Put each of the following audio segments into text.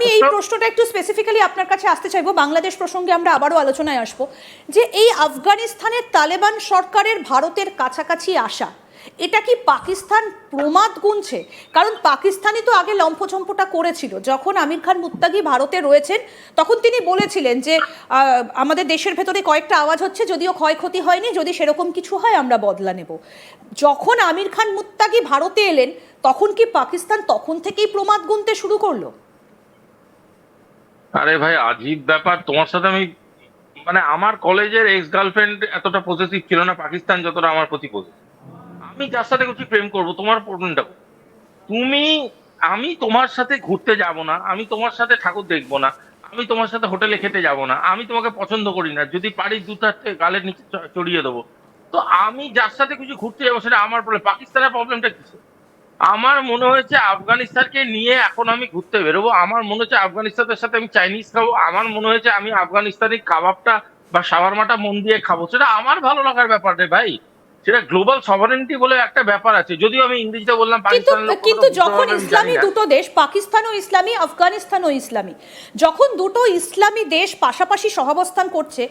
আমি এই প্রশ্নটা একটু স্পেসিফিক্যালি আপনার কাছে আসতে চাইব। বাংলাদেশ প্রসঙ্গে আমরা আবারও আলোচনায় আসব যে এই আফগানিস্তানের তালেবান সরকারের ভারতের কাছাকাছি আসা, এটা কি পাকিস্তান প্রমাদ গুনছে? কারণ পাকিস্তানি তো আগে লম্ফচম্পটা করেছিল। যখন আমির খান মুত্তাগি ভারতে রয়েছেন, তখন তিনি বলেছিলেন যে আমাদের দেশের ভেতরে কয়েকটা আওয়াজ হচ্ছে, যদিও ক্ষয়ক্ষতি হয়নি, যদি সেরকম কিছু হয় আমরা বদলা নেব। যখন আমির খান মুত্তাগি ভারতে এলেন, তখন কি পাকিস্তান তখন থেকেই প্রমাদ গুনতে শুরু করল? আরে ভাই, আজীব ব্যাপার। তোমার সাথে আমি মানে আমার কলেজের এক্স গার্লফ্রেন্ড এতটা পজিটিভ ছিল না, পাকিস্তান যতটা আমার প্রতি পজিটিভ আমি যার সাথে কিছু প্রেম করব, তোমার প্রবলেমটা তুমি, আমি তোমার সাথে ঘুরতে যাব না, আমি তোমার সাথে ঠাকুর দেখব না, আমি তোমার সাথে হোটেলে খেতে যাব না, আমি তোমাকে পছন্দ করি না, যদি পারি দু চারটে গালের নিচে চড়িয়ে দেবো। তো আমি যার সাথে কিছু ঘুরতে যাব, সেটা আমার প্রবলেম পাকিস্তানের প্রবলেমটা কিছু আমার মনে হয়েছে আফগানিস্তানকে নিয়ে এখন আমি ঘুরতে বেরোবো। আমার মনে হচ্ছে আফগানিস্তানের সাথে আমি চাইনিজ খাব। আমার মনে হয়েছে আমি আফগানিস্তানি কাবাবটা বা শাওয়ারমাটা মন দিয়ে খাব। সেটা আমার ভালো লাগার ব্যাপার রে ভাই। সেটা গ্লোবাল সভারেন্টি বলে একটা ব্যাপার আছে। যদিও আমি ইংরেজিতে বললাম কিন্তু কিন্তু যখন ইসলামী দুটো দেশ পাকিস্তানও ইসলামী আফগানিস্তানও ইসলামী যখন দুটো ইসলামী দেশ পাশাপাশি সহাবস্থান করছে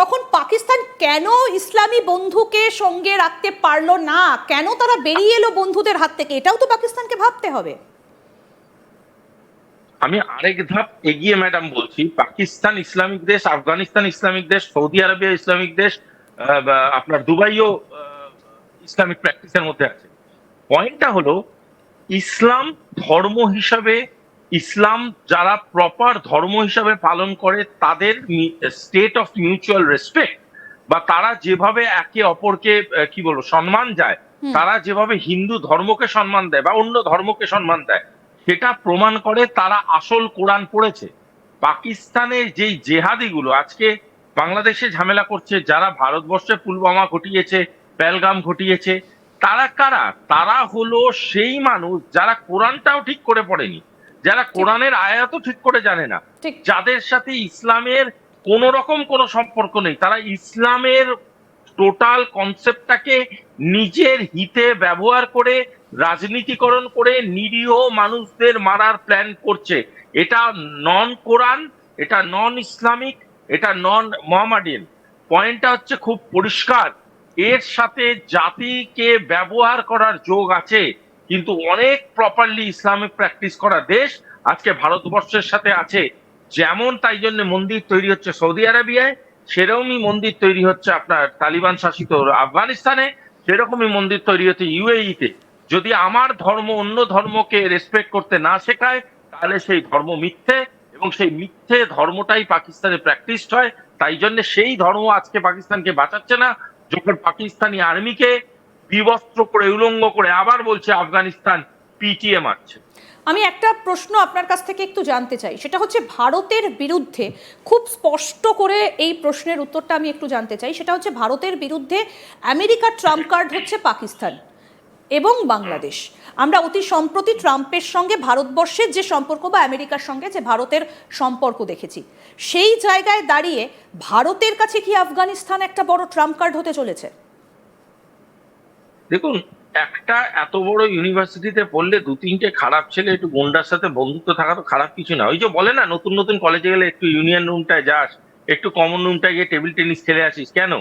তখন পাকিস্তান কেন ইসলামী বন্ধুকে সঙ্গে রাখতে পারল না? কেন তারা বেরিয়ে এলো বন্ধুদের হাত থেকে? এটাও তো পাকিস্তানকে ভাবতে হবে। আমি আরেক ধাপ এগিয়ে ম্যাডাম বলছি। পাকিস্তান ইসলামিক দেশ আফগানিস্তান ইসলামিক দেশ সৌদি আরবিয়া ইসলামিক দেশ আপনার দুবাইও ইসলামিক প্র্যাকটিসের মধ্যে আছে। পয়েন্টটা হলো ইসলাম ধর্ম হিসাবে ইসলাম যারা প্রপার ধর্ম হিসাবে পালন করে তাদের স্টেট অফ মিউচুয়াল রেসপেক্ট বা তারা যেভাবে একে অপরকে কি বলব সম্মান যায় তারা যেভাবে হিন্দু ধর্মকে সম্মান দেয় বা অন্য ধর্মকে সম্মান দেয় সেটা প্রমাণ করে তারা আসল কোরআন পড়েছে। পাকিস্তানের যেই জেহাদিগুলো আজকে বাংলাদেশে ঝামেলা করছে যারা ভারতবর্ষে পুলওয়ামা ঘটিয়েছে পেলগাম ঘটিয়েছে। তারা কারা? তারা হলো সেই মানুষ যারা কোরআনটাও ঠিক করে পড়েনি। যারা কোরআনের আয়াতও ঠিক করে জানে না। যাদের সাথে ইসলামের কোন রকম কোনো সম্পর্ক নেই তারা ইসলামের টোটাল কনসেপ্টটাকে নিজের হিতে ব্যবহার করে রাজনীতিকরণ করে নিরীহ মানুষদের মারার প্ল্যান করছে। এটা নন কোরআন এটা নন ইসলামিক এটা নন মোহাম্মডিয়ান পয়েন্টটা হচ্ছে খুব পরিষ্কার। এর সাথে জাতিকে ব্যবহার করার যোগ আছে, কিন্তু অনেক প্রপারলি ইসলামিক প্র্যাকটিস করা দেশ আজকে ভারতবর্ষের সাথে আছে। যেমন তাই জন্য মন্দির তৈরি হচ্ছে সৌদি আরবিয়ায়, সেরকমই মন্দির তৈরি হচ্ছে আপনার তালিবান শাসিত আফগানিস্তানে, সেরকমই মন্দির তৈরি হচ্ছে ইউএইতে। যদি আমার ধর্ম অন্য ধর্মকে রেসপেক্ট করতে না শেখায়, তাহলে সেই ধর্ম মিথ্যে এবং সেই মিথ্যে ধর্মটাই পাকিস্তানে প্র্যাকটিস হয়, তাই জন্য সেই ধর্ম আজকে পাকিস্তানকে বাঁচাচ্ছে না। যখন পাকিস্তানি আর্মিকে বিবস্ত্র করে, উলঙ্গ করে আবার বলছে আফগানিস্তান পিটিএ মারছে। আমি একটা প্রশ্ন আপনার কাছ থেকে একটু জানতে চাই। সেটা হচ্ছে ভারতের বিরুদ্ধে খুব স্পষ্ট করে এই প্রশ্নের উত্তরটা আমি একটু জানতে চাই। সেটা হচ্ছে ভারতের বিরুদ্ধে আমেরিকার ট্রাম্প কার্ড হচ্ছে পাকিস্তান। এবং বাংলাদেশ। আমরা অতি সম্প্রতি ট্রাম্পের সঙ্গে ভারতবর্ষের যে সম্পর্ক বা আমেরিকার সঙ্গে যে ভারতের সম্পর্ক দেখেছি, সেই জায়গায় দাঁড়িয়ে ভারতের কাছে কি আফগানিস্তান একটা বড় ট্রাম্প কার্ড হতে চলেছে? দেখুন, একটা এত বড় ইউনিভার্সিটিতে পড়লে দু তিনটে খারাপ ছেলে একটু গুন্ডার সাথে বন্ধুত্ব থাকা তো খারাপ কিছু না। ওই যে বলে না, নতুন নতুন কলেজে গেলে একটু ইউনিয়ন রুমটায় যাস, একটু কমন রুমটায় গিয়ে টেবিল টেনিস খেলে আসিস। কেন?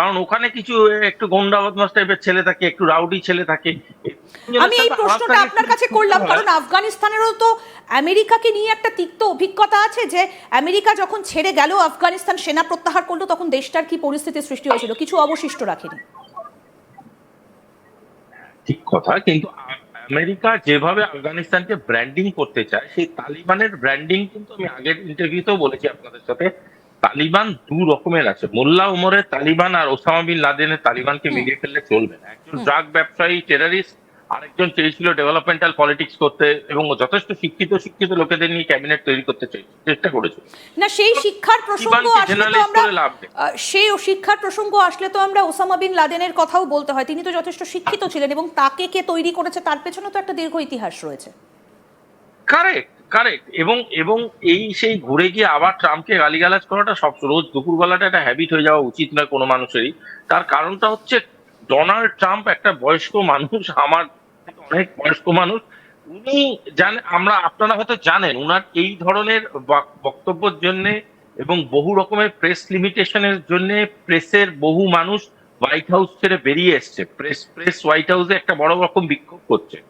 কারণ ওখানে কিছু একটু গন্ডা বদমাস টাইপের ছেলে থাকে একটু রাউডি ছেলে থাকে। আমি এই প্রশ্নটা আপনার কাছে করলাম কারণ আফগানিস্তানেরও তো আমেরিকাকে নিয়ে একটা তিক্ত অভিজ্ঞতা আছে যে আমেরিকা যখন ছেড়ে গেল আফগানিস্তান সেনা প্রত্যাহার করল তখন দেশটার কি পরিস্থিতির সৃষ্টি হয়েছিল? কিছু অবশিষ্ট রাখেনি। ঠিক কথা কিন্তু আমেরিকা যেভাবে আফগানিস্তানকে ব্র্যান্ডিং করতে চায় সেই তালিবানের ব্র্যান্ডিং কিন্তু আমি আগের ইন্টারভিউতেও বলেছি আপনাদের সাথে। তালিবান দু রকমের আছে। মোল্লা উমরের তালিবান আর ওসামা বিন লাদেনের তালিবানকে। মিলিয়ে ফেললে চলবে না। একজন ড্রাগ ব্যবসায়ী টেরারিস্ট আরেকজন চেয়েছিল ডেভেলপমেন্টাল পলিটিক্স করতে এবং যথেষ্ট শিক্ষিত শিক্ষিত লোকেদের নিয়ে ক্যাবিনেট তৈরি করতে চেষ্টা করেছে না সেই শিক্ষার প্রসঙ্গ আসলে তো আমরা। সেই শিক্ষার প্রসঙ্গ আসলে তো আমরা ওসামা বিন লাদেনের কথাও বলতে হয়। তিনি তো যথেষ্ট শিক্ষিত ছিলেন এবং তাকে কে তৈরি করেছে তার পেছনে তো একটা দীর্ঘ ইতিহাস রয়েছে। কারেক্ট কারেক্ট এবং এবং এই সেই ঘুরে গিয়ে আবার ট্রাম্পকে গালিগালাজ করাটা সব রোজ দুপুরবেলাটা একটা হ্যাবিট হয়ে যাওয়া উচিত নয় কোনো মানুষেরই। তার কারণটা হচ্ছে ডোনাল্ড ট্রাম্প একটা বয়স্ক মানুষ, আমার অনেক বয়স্ক মানুষ, উনি জানেন আমরা, আপনারা হয়তো জানেন, উনার এই ধরনের বক- বক্তব্যের জন্য এবং বহু রকমের প্রেস লিমিটেশনের জন্য প্রেসের বহু মানুষ হোয়াইট হাউস ছেড়ে বেরিয়ে এসছে। প্রেস প্রেস হোয়াইট হাউসে একটা বড় রকম বিক্ষোভ করছে।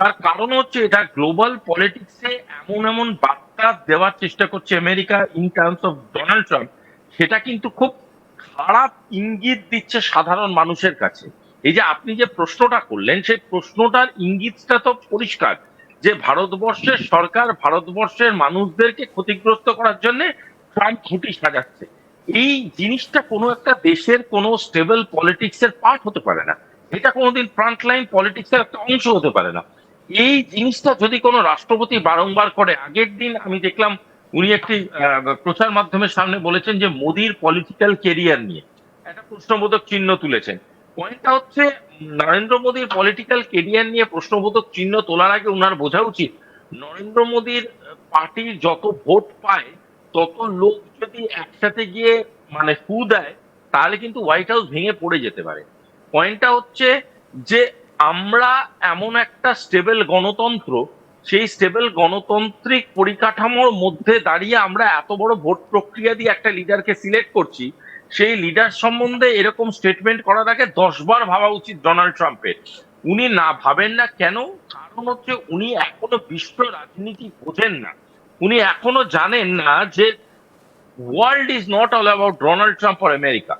তার কারণ হচ্ছে এটা গ্লোবাল পলিটিক্সে এমন এমন বার্তা দেওয়ার চেষ্টা করছে America in terms of Donald Trump সেটা কিন্তু খুব খারাপ ইঙ্গিত দিচ্ছে সাধারণ মানুষের কাছে। এই যে আপনি যে প্রশ্নটা করলেন, সেই প্রশ্নটার ইঙ্গিতটা তো পরিষ্কার যে ভারতবর্ষের সরকার ভারতবর্ষের মানুষদেরকে ক্ষতিগ্রস্ত করার জন্য ট্রাম্প খুঁটি সাজাচ্ছে। এই জিনিসটা কোনো একটা দেশের কোনো স্টেবল পলিটিক্স এর পার্ট হতে পারে না। এটা কোনোদিন ফ্রন্ট লাইন পলিটিক্স এর একটা অংশ হতে পারে না। এই জিনিসটা যদি কোনো রাষ্ট্রপতি বারংবার করে, আগের দিন আমি দেখলাম উনি একটি প্রচার মাধ্যমের সামনে বলেছেন যে মোদির পলিটিক্যাল কেরিয়ার নিয়ে। একটা প্রশ্নবোধক চিহ্ন তুলেছেন। পয়েন্টটা হচ্ছে, নরেন্দ্র মোদীর পলিটিক্যাল কেরিয়ার নিয়ে প্রশ্নবোধক চিহ্ন তোলার আগে উনার বোঝা উচিত, নরেন্দ্র মোদীর পার্টির যত ভোট পায়, তত লোক যদি একসাথে গিয়ে মানে ফু দেয়, তাহলে কিন্তু হোয়াইট হাউস ভেঙে পড়ে যেতে পারে। পয়েন্টটা হচ্ছে যে আমরা এমন একটা স্টেবল গণতন্ত্র, সেই স্টেবল গণতান্ত্রিক পরিকাঠামোর মধ্যে দাঁড়িয়ে আমরা এত বড় ভোট প্রক্রিয়া দিয়ে একটা লিডারকে সিলেক্ট করছি, সেই লিডার সম্বন্ধে এরকম স্টেটমেন্ট করার আগে দশবার ভাবা উচিত ডোনাল্ড ট্রাম্পের উনি না ভাবেন না কেন? কারণ হচ্ছে উনি এখনও বিশ্ব রাজনীতি বোঝেন না। উনি এখনও জানেন না যে world is not all about Donald Trump R America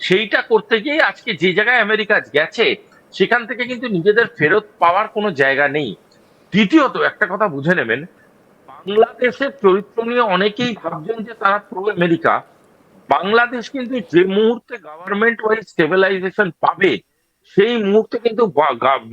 সেইটা করতে গিয়ে আজকে যে জায়গায় আমেরিকা গেছে, সেখান থেকে কিন্তু নিজেদের ফেরত পাওয়ার কোনো জায়গা নেই। দ্বিতীয়ত, একটা কথা বুঝে নেবেন বাংলাদেশের চরিত্র নিয়ে অনেকেই ভাবছেন যে তারা প্রো আমেরিকা বাংলাদেশ কিন্তু যে মুহূর্তে গভর্নমেন্ট ওয়াইজ স্টেবিলাইজেশন পাবে, সেই মুহূর্তে কিন্তু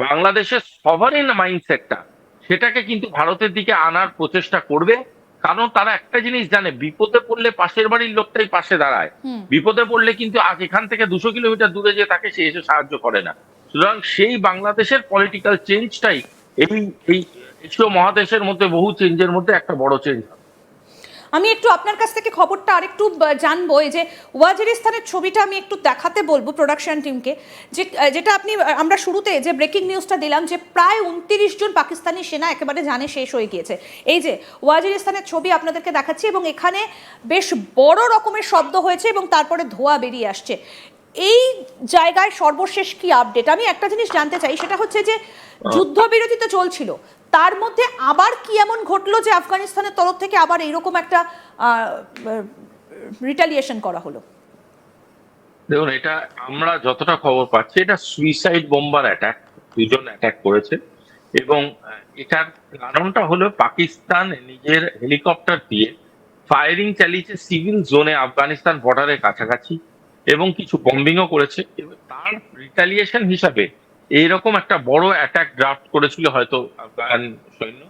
বাংলাদেশের সভারেন মাইন্ডসেটটা সেটাকে কিন্তু ভারতের দিকে আনার প্রচেষ্টা করবে। কারণ তারা একটা জিনিস জানে বিপদে পড়লে পাশের বাড়ির লোকটাই পাশে দাঁড়ায়। বিপদে পড়লে কিন্তু আজ এখান থেকে দুশো কিলোমিটার দূরে যে তাকে সে এসে সাহায্য করে না। সুতরাং সেই বাংলাদেশের পলিটিক্যাল চেঞ্জটাই এই এই এশীয় মহাদেশের মধ্যে বহু চেঞ্জের মধ্যে একটা বড় চেঞ্জ আমি একটু আপনার কাছ থেকে খবরটা আরেকটু জানব। এই যে ওয়াজিরিস্তানের ছবিটা আমি একটু দেখাতে বলব প্রোডাকশন টিমকে যে যেটা আপনি আমরা শুরুতে যে ব্রেকিং নিউজটা দিলাম যে প্রায় উনত্রিশ জন পাকিস্তানি সেনা একেবারে জানে শেষ হয়ে গিয়েছে। এই যে ওয়াজিরিস্তানের ছবি আপনাদেরকে দেখাচ্ছি এবং এখানে বেশ বড় রকমের শব্দ হয়েছে এবং তারপরে ধোয়া বেরিয়ে আসছে। এই জায়গায় সর্বশেষ কি আপডেট আমি একটা জিনিস জানতে চাই, সেটা হচ্ছে যে যুদ্ধবিরতি তো চলছিল, তার মধ্যে আবার কি এমন ঘটলো যে আফগানিস্তানের তরফ থেকে আবার এইরকম একটা রিটালিয়েশন করা হলো? দেখুন, এটা আমরা যতটা খবর পাচ্ছি, এটা সুইসাইড বোম্বার অ্যাটাক দুজন অ্যাটাক করেছে এবং এটার কারণটা হলো পাকিস্তান নিজের হেলিকপ্টার দিয়ে ফায়ারিং চালিয়েছে সিভিল জোনে আফগানিস্তান বর্ডারের কাছাকাছি। এবং কিছু বম্বিংও করেছে। তার রিটালিয়েশন হিসাবে এরকম একটা বড় অ্যাটাক ড্রাফট করেছিল হয়তো আফগান সৈন্য।